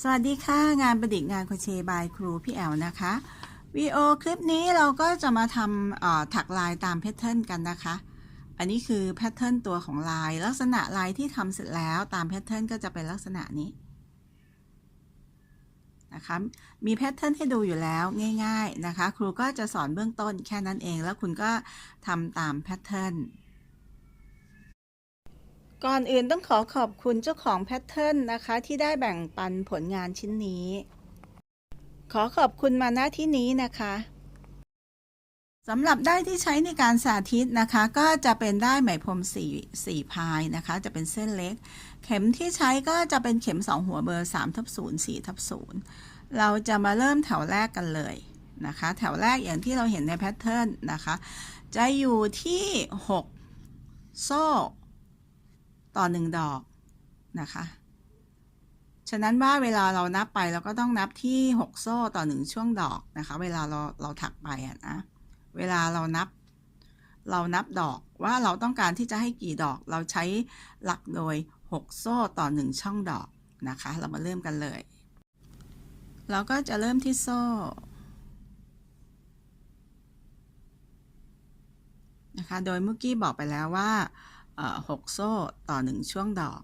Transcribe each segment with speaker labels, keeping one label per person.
Speaker 1: สวัสดีค่ะ งานประดิษฐ์งานโคเชต์บายครูพี่แอลนะคะวีโอคลิปนี้เราก็จะมาทำถักลายตามแพทเทิร์นกันนะคะ อันนี้คือแพทเทิร์นตัวของลาย ลักษณะลายที่ทำเสร็จแล้วตามแพทเทิร์นก็จะเป็นลักษณะนี้นะคะมีแพทเทิร์นให้ดูอยู่แล้วง่าย ๆนะคะ ครูก็จะสอนเบื้องต้นแค่นั้นเองแล้วคุณก็ทำตามแพทเทิร์น ก่อนอื่นต้องขอขอบคุณเจ้าของแพทเทิร์นนะคะที่ได้แบ่งปันผลงานชิ้นนี้ ขอขอบคุณมาณที่นี้นะคะสำหรับได้ที่ใช้ในการสาธิตนะคะ ก็จะเป็นได้ไหมพรมสี่สี่พายนะคะ จะเป็นเส้นเล็ก เข็มที่ใช้ก็จะเป็นเข็ม 2 หัวเบอร์3ทับ0 4ทับ0เราจะมาเริ่มแถวแรกกันเลยนะคะ แถวแรกอย่างที่เราเห็นในแพทเทิร์นนะคะ จะอยู่ที่ 6 โซ่ ต่อหนึ่งดอกนะคะ ฉะนั้นว่าเวลาเรานับไปเราก็ต้องนับที่ 6 โซ่ต่อหนึ่งช่วงดอกนะคะ เวลาเราเราถักไปอะนะ เวลาเรานับ เรานับดอกว่าเราต้องการที่จะให้กี่ดอก เราใช้หลักโดย 6 โซ่ต่อ 1 ช่องดอกนะคะ เรามาเริ่มกันเลย เราก็จะเริ่มที่โซ่นะคะ โดยเมื่อกี้บอกไปแล้วว่า เออหกโซ่ต่อหนึ่งช่วงดอก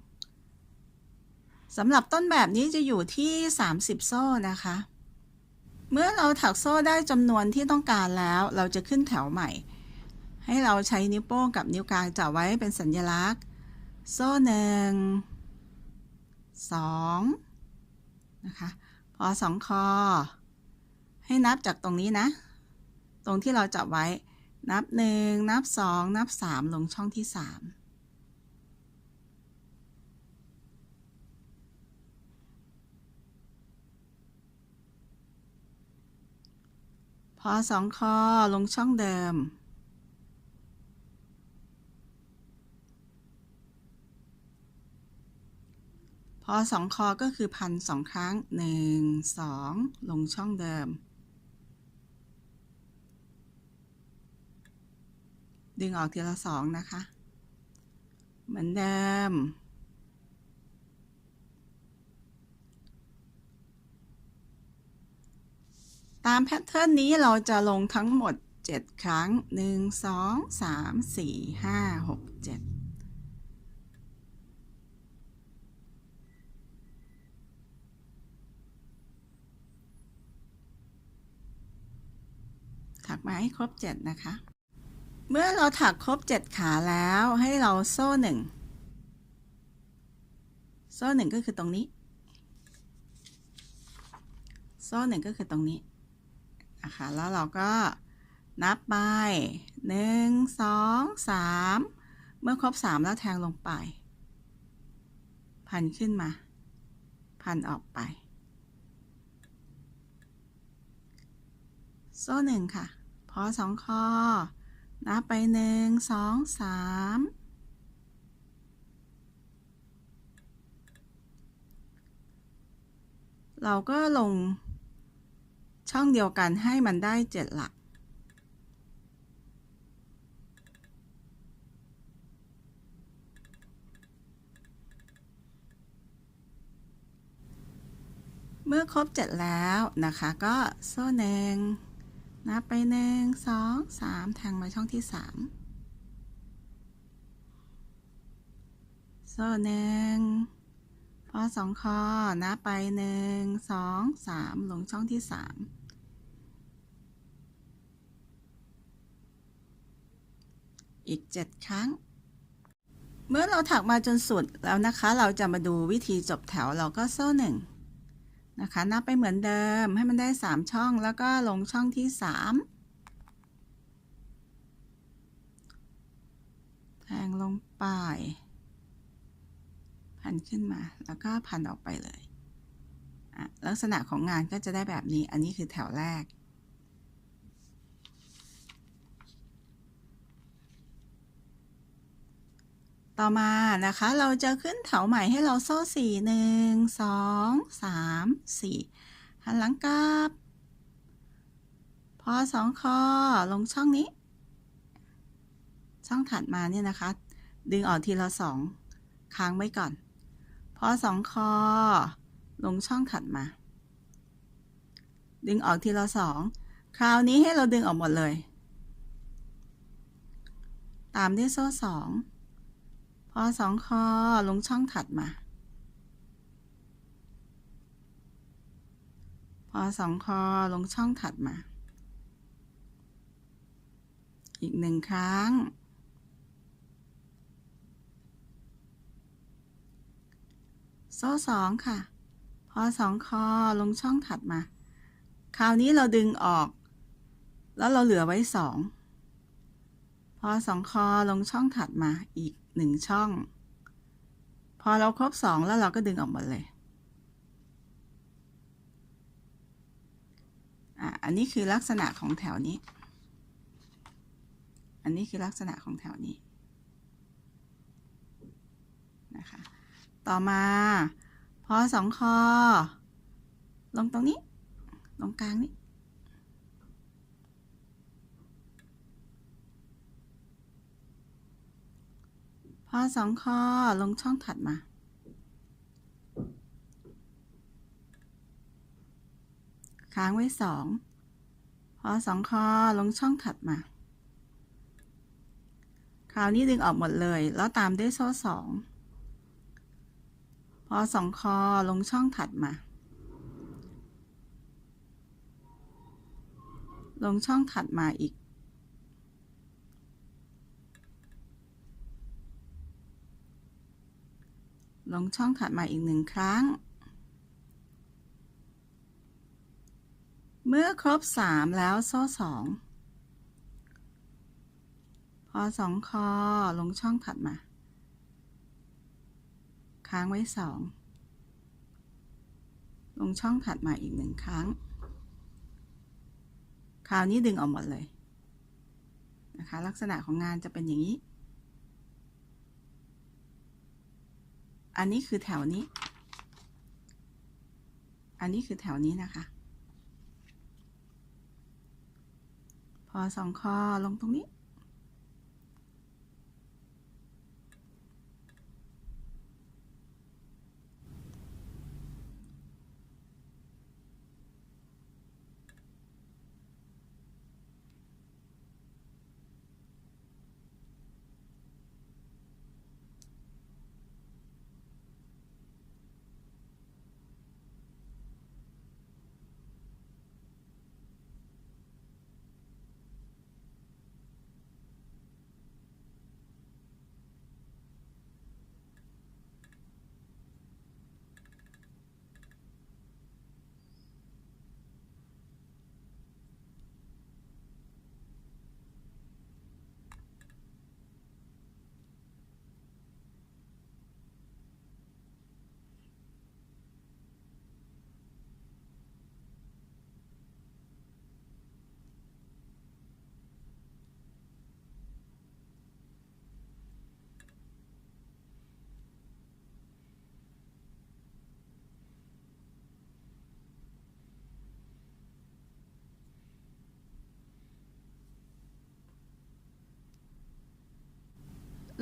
Speaker 1: สำหรับต้นแบบนี้จะอยู่ที่ 30 โซ่นะคะ เมื่อเราถักโซ่ได้จำนวนที่ต้องการแล้ว เราจะขึ้นแถวใหม่ ให้เราใช้นิ้วโป้งกับนิ้วกลางจับไว้เป็นสัญลักษณ์ โซ่หนึ่งสองนะคะ พอสองคอ ให้นับจากตรงนี้นะ ตรงที่เราจับไว้ นับหนึ่งนับสองนับสามลงช่องที่สาม พอสองคอลงช่องเดิม พอสองคอก็คือพันสองครั้งหนึ่งสองลงช่องเดิม ดึงออกทีละสองนะคะ เหมือนเดิมามแพทเทิร์นนี้เราจะลงทั้งหมด 7 ครั้ง 1 2 3 4 5 6 7ถักมาให้ครบ 7 นะคะ เมื่อเราถักครบ 7 ขาแล้วให้เราโซ่หนึ่งโซ่หนึ่งก็คือตรงนี้ โซ่หนึ่งก็คือตรงนี้ นะคะ แล้วเราก็นับไปหนึ่งสองสามเมื่อครบสามแล้วแทงลงไป พันขึ้นมา พันออกไป โซ่หนึ่งค่ะ พอสองคอ นับไปหนึ่งสองสามเราก็ลง ช่องเดียวกันให้มันได้เจ็ดหลัก เมื่อครบเจ็ดแล้วนะคะ ก็โซ่หนึ่งนับไปหนึ่งสองสามแทงมาช่องที่สามโซ่หนึ่งพอสองคอนับไปหนึ่งสองสามลงช่องที่สาม อีกเจ็ดครั้ง เมื่อเราถักมาจนสุดแล้วนะคะ เราจะมาดูวิธีจบแถวเราก็โซ่หนึ่งนะคะ นับไปเหมือนเดิมให้มันได้ 3 ช่องแล้วก็ลงช่องที่ 3 แทงลงไป พันขึ้นมาแล้วก็พันออกไปเลยลักษณะของงานก็จะได้แบบนี้ อันนี้คือแถวแรก ต่อมานะคะเราจะขึ้นแถวใหม่ให้เราโซ่สี่หนึ่งสองสามสี่หันหลังกลับ พอสองคอลงช่องนี้ ช่องถัดมาเนี่ยนะคะ ดึงออกทีละสองค้างไว้ก่อน พอสองคอลงช่องถัดมา ดึงออกทีละสองคราวนี้ให้เราดึงออกหมดเลย ตามด้วยโซ่สอง พอสองคอลงช่องถัดมา พอสองคอลงช่องถัดมา อีกหนึ่งครั้ง โซ่สองค่ะ พอสองคอลงช่องถัดมา คราวนี้เราดึงออก แล้วเราเหลือไว้สอง พอสองคอลงช่องถัดมาอีกหนึ่งช่อง พอเราครบสองแล้วเราก็ดึงออกมดเลยอะอันนี้คือลักษณะของแถวนี้ อันนี้คือลักษณะของแถวนี้นะคะ ต่อมา พอสองคอ ลงตรงนี้ ตรงกลางนี้ พอสองคอลงช่องถัดมา ค้างไว้สองพอสองคอลงช่องถัดมา คราวนี้ดึงออกหมดเลย แล้วตามด้วยโซ่สองพอสองคอลงช่องถัดมา ลงช่องถัดมาอีก ลงช่องถัดมาอีกหนึ่งครั้ง เมื่อครบสามแล้วโซ่สองพอสองคอลงช่องถัดมา ค้างไว้สองลงช่องถัดมาอีกหนึ่งครั้ง คราวนี้ดึงออกหมดเลยนะคะลักษณะของงานจะเป็นอย่างนี้ อันนี้คือแถวนี้ อันนี้คือแถวนี้นะคะ พอสองคอลงตรงนี้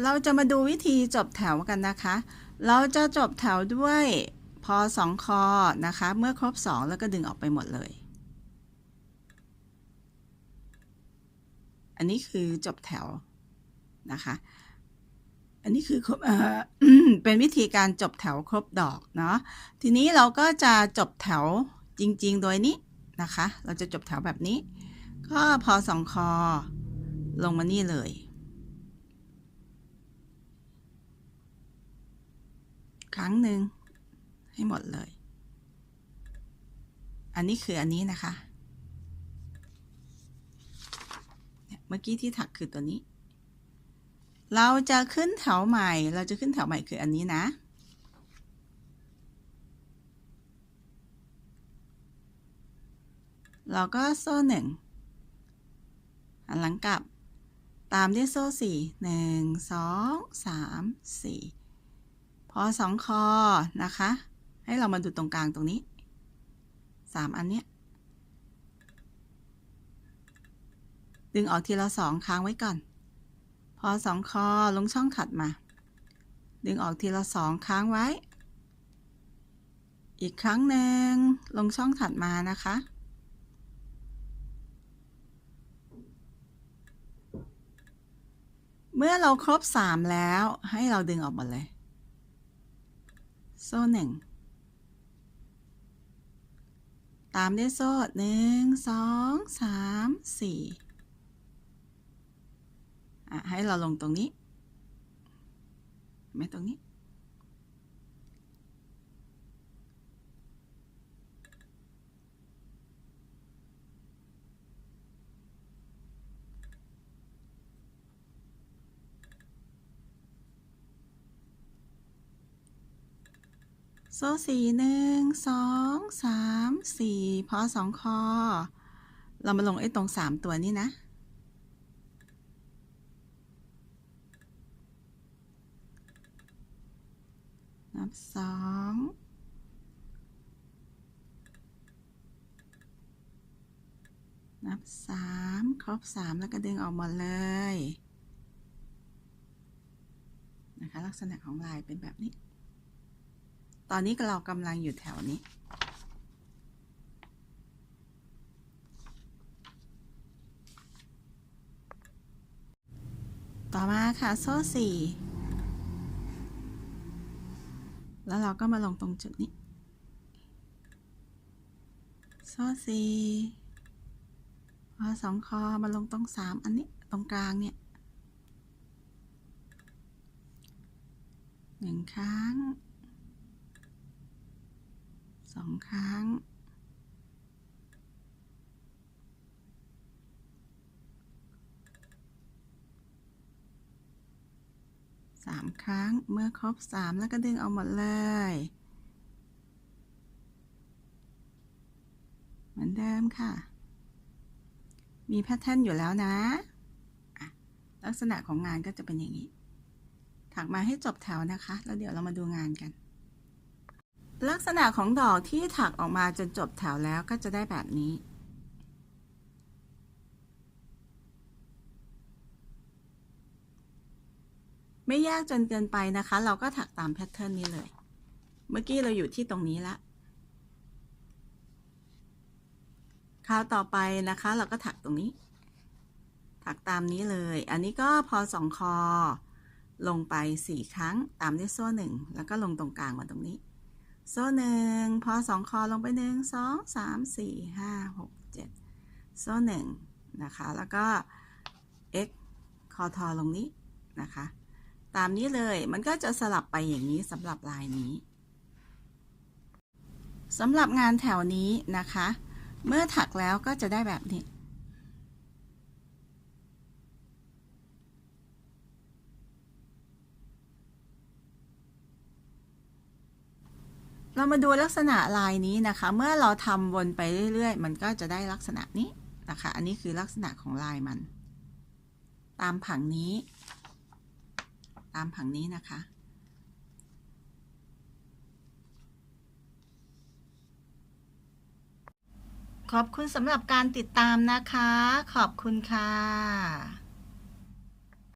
Speaker 1: เราจะมาดูวิธีจบแถวกันนะคะ เราจะจบแถวด้วยพอสองคอนะคะ เมื่อครบสองแล้วก็ดึงออกไปหมดเลย อันนี้คือจบแถวนะคะ อันนี้คือครบเออเป็นวิธีการจบแถวครบดอกเนาะ ทีนี้เราก็จะจบแถวจริง ๆ โดยนี้นะคะ เราจะจบแถวแบบนี้ ก็พอสองคอลงมานี่เลย ครั้งหนึ่งให้หมดเลย อันนี้คืออันนี้นะคะเมื่อกี้ที่ถักคือตัวนี้ เราจะขึ้นแถวใหม่ เราจะขึ้นแถวใหม่คืออันนี้นะ เราก็โซ่หนึ่งหันหลังกลับ ตามด้วยโซ่สี่หนึ่งสองสามสี่ อสองคอนะคะ ให้เรามาดูตรงกลางตรงนี้สามอันเนี้ย ดึงออกทีละสองค้างไว้ก่อน พอสองคอลงช่องขัดมา ดึงออกทีละสองค้างไว้ อีกครั้งหนึ่งลงช่องถัดมานะคะ เมื่อเราครบ 3 แล้วให้เราดึงออกหมดเลย โซ่หนึ่ง ตามด้วยโซ่หนึ่งสองสามสี่อะให้เราลงตรงนี้ ไม่ตรงนี้ โซ่สี่หนึ่งสองสามสี่พอสองคอ เรามาลงไอ้ตรงสามตัวนี้นะ นับสองนับสามครบสามแล้วก็ดึงออกหมดเลยนะคะลักษณะของลายเป็นแบบนี้ ตอนนี้เรากำลังอยู่แถวนี้ ต่อมาค่ะโซ่สี่แล้วเราก็มาลงตรงจุดนี้ โซ่สี่พอสองคอมาลงตรงสามอันนี้ตรงกลางเนี่ยหนึ่งครั้ง องครั้ง สามครั้งเมื่อครบสามแล้วก็ดึงเอาหมดเลย เหมือนเดิมค่ะ มีแพทเทิร์นอยู่แล้วนะอะลักษณะของงานก็จะเป็นอย่างนี้ ถักมาให้จบแถวนะคะ แล้วเดี๋ยวเรามาดูงานกัน ลักษณะของดอกที่ถักออกมาจนจบแถวแล้วก็จะได้แบบนี้ ไม่ยากจนเกินไปนะคะ เราก็ถักตามแพทเทิร์นนี้เลย เมื่อกี้เราอยู่ที่ตรงนี้ละคราวต่อไปนะคะ เราก็ถักตรงนี้ ถักตามนี้เลย อันนี้ก็พอสองคอ ลงไปสี่ครั้งตามด้วยโซ่หนึ่งแล้วก็ลงตรงกลางมาตรงนี้ โซ่หนึ่งพอสองคอลงไปหนึ่งสองสามสี่ห้าหกเจ็ดโซ่หนึ่งนะคะ แล้วก็ x คอทอลงนี้นะคะ ตามนี้เลยมันก็จะสลับไปอย่างนี้สำหรับลายนี้สำหรับงานแถวนี้นะคะ เมื่อถักแล้วก็จะได้แบบนี้ เรามาดูลักษณะลายนี้นะคะ เมื่อเราทำวนไปเรื่อยๆ มันก็จะได้ลักษณะนี้นะคะ อันนี้คือลักษณะของลายมัน ตามผังนี้ ตามผังนี้นะคะ ขอบคุณสำหรับการติดตามนะคะ ขอบคุณค่ะ